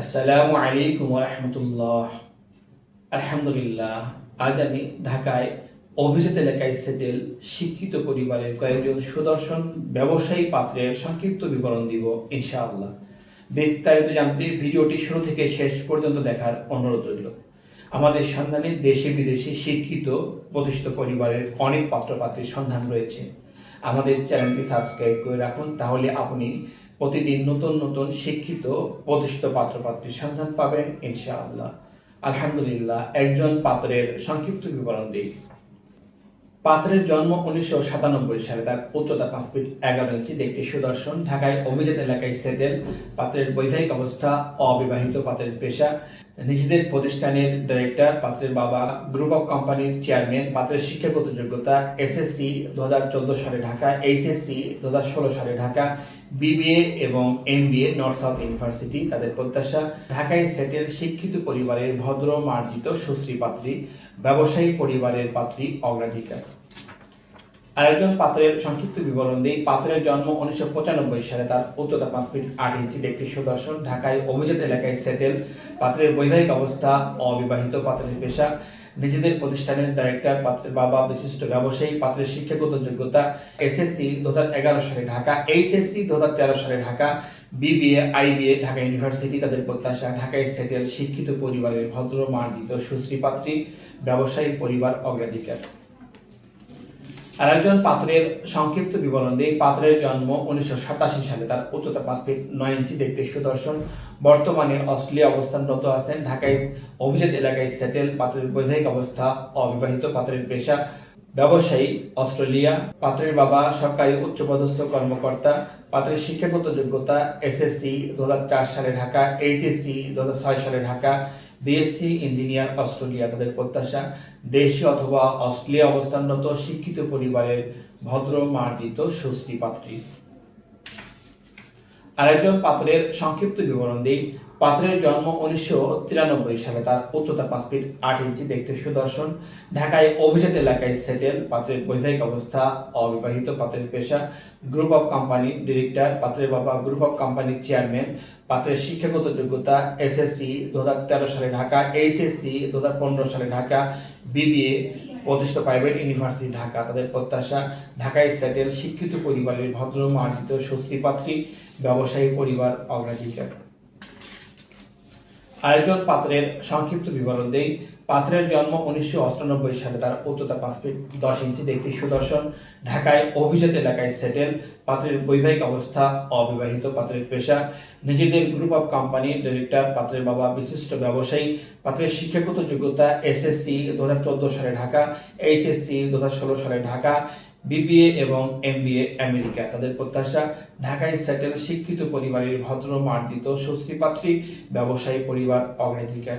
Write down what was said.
আসসালামু আলাইকুম রহমতুল্লাহ। আলহামদুলিল্লাহ, আজ আমি ঢাকায় অভিজাত এলাকায় সেটেল শিক্ষিত পরিবারের কয়েকজন সুদর্শন ব্যবসায়ী পাত্রের সংক্ষিপ্ত বিবরণ দিব, ইনশাআল্লাহ। বিস্তারিত জানতে ভিডিওটি শুরু থেকে শেষ পর্যন্ত দেখার অনুরোধ রইল। আমাদের সন্ধানে দেশে বিদেশে শিক্ষিত, প্রতিষ্ঠিত পরিবারের অনেক পাত্র পাত্রপাত্রীর সন্ধান রয়েছে। আমাদের চ্যানেলটি সাবস্ক্রাইব করে রাখুন, তাহলে আপনি প্রতিদিন নতুন নতুন শিক্ষিত প্রতিষ্ঠিত পাত্রপাত্রীর সন্ধান পাবেন, ইনশাআল্লাহ। আলহামদুলিল্লাহ, একজন পাত্রের সংক্ষিপ্ত বিবরণ দিই। পাত্রের জন্ম উনিশশো সাতানব্বই সালে, তার উচ্চতা পাঁচ ফিট এগারো ইঞ্চি দেখতে সুদর্শন। ঢাকায় অভিজাত এলাকায় সেটেল। পাত্রের বৈবাহিক অবস্থা, অবিবাহিত পাত্রের পেশা। নিজেদের প্রতিষ্ঠানের ডাইরেক্টর পাত্রের বাবা গ্রুপ অফ কোম্পানির চেয়ারম্যান পাত্রের শিক্ষাগত যোগ্যতা এসএসসি দু হাজার চোদ্দ সালে ঢাকা এইচএসসি দু হাজার ষোলো সালে ঢাকা বিবিএ এবং এমবিএ নর্থ সাউথ ইউনিভার্সিটি তাদের প্রত্যাশা, ঢাকায় সেটেল শিক্ষিত পরিবারের ভদ্র মার্জিত সুশ্রী পাত্রী, ব্যবসায়ী পরিবারের পাত্রী, অগ্রাধিকার। আরেকজন পাত্রের সংক্ষিপ্ত বিবরণ দিই পাত্রের জন্ম উনিশশো পঁচানব্বই সালে তার উচ্চতা পাঁচ ফিট আট ইঞ্চি। দেখতে সুদর্শন, ঢাকায় অভিজাত এলাকায় সেটেল। পাত্রের বৈবাহিক অবস্থা, অবিবাহিত পাত্রের পেশা। নিজেদের প্রতিষ্ঠানের ডাইরেক্টর পাত্রের বাবা, বিশিষ্ট ব্যবসায়ী পাত্রের শিক্ষাগত যোগ্যতা। এসএসসি দু এগারো সালে ঢাকা এইচএসসি দু তেরো সালে Dhaka BBA IBA Dhaka university তাদের প্রত্যাশা। ঢাকায় সেটেল, শিক্ষিত পরিবারের ভদ্র, মার্জিত, সুশ্রী পাত্রী, ব্যবসায়ী পরিবার, অগ্রাধিকার। আরেকজন পাত্রের সংক্ষিপ্ত বিবরণ দিই পাত্রের জন্ম উনিশশো সাতাশি সালে। তার উচ্চতা পাঁচ ফিট নয় ইঞ্চি, দেখতে সুদর্শন। বর্তমানে অস্ট্রেলিয়া অবস্থানরত আছেন। ঢাকায় অভিজাত এলাকায় সেটেল, পাত্রের বৈবাহিক অবস্থা, অবিবাহিত পাত্রের পেশা, ব্যবসায়ী, অস্ট্রেলিয়া। পাত্রের বাবা সরকারি উচ্চপদস্থ কর্মকর্তা। পাত্রের শিক্ষাগত যোগ্যতা এসএসসি দুহাজার চার সালে ঢাকা, এইচএসসি দুহাজার ছয় সালে ঢাকা। বিএসসি ইঞ্জিনিয়ার অস্ট্রেলিয়া তাদের প্রত্যাশা, দেশে অথবা অস্ট্রেলিয়া অবস্থানরত শিক্ষিত পরিবারের ভদ্র মার্জিত স্বস্তি পাত্রী। আরেকজন পাত্রের সংক্ষিপ্ত বিবরণ দিই। পাত্রের জন্ম উনিশশো তিরানব্বই সালে তার উচ্চতা পাঁচ ফিট আট ইঞ্চি, দেখতে সুদর্শন। ঢাকায় অভিজাত এলাকায় সেটেল। পাত্রের বৈবাহিক অবস্থা, অবিবাহিত পাত্রের পেশা। গ্রুপ অফ কোম্পানি ডিরেক্টর পাত্রের বাবা গ্রুপ অফ কোম্পানির চেয়ারম্যান। পাত্রের শিক্ষাগত যোগ্যতা, এসএসসি দু হাজার তেরো সালে ঢাকা, এইচএসসি দু হাজার পনেরো সালে ঢাকা, বিবিএ। প্রতিষ্ঠিত প্রাইভেট ইউনিভার্সিটি ঢাকা। তাদের প্রত্যাশা, ঢাকায় সেটেল শিক্ষিত পরিবারের ভদ্র, মার্জিত সুশ্রী পাত্রী ব্যবসায়ী পরিবার অগ্রাধিকার আয়োজন পাত্রের সংক্ষিপ্ত বিবরণ দেই। পাত্রের জন্ম উনিশশো অষ্টানব্বই সালে তার উচ্চতা পাঁচ ফিট দশ ইঞ্চি, দেখতে সুদর্শন। ঢাকায় অভিজাত এলাকায় সেটেল। পাত্রের বৈবাহিক অবস্থা, অবিবাহিত পাত্রের পেশা। নিজেদের গ্রুপ অফ কোম্পানি ডিরেক্টর পাত্রের বাবা বিশিষ্ট ব্যবসায়ী। পাত্রের শিক্ষাগত যোগ্যতা এসএসসি দু হাজার চোদ্দ সালে ঢাকা এইচএসসি দু হাজার ষোলো সালে ঢাকা বিবিএ এবং এমবিএ আমেরিকা। তাদের প্রত্যাশা, ঢাকায় সেটেল, শিক্ষিত পরিবারের ভদ্র, মার্জিত, সুশ্রী, পাত্রী, ব্যবসায়ী পরিবার, অগ্রাধিকার।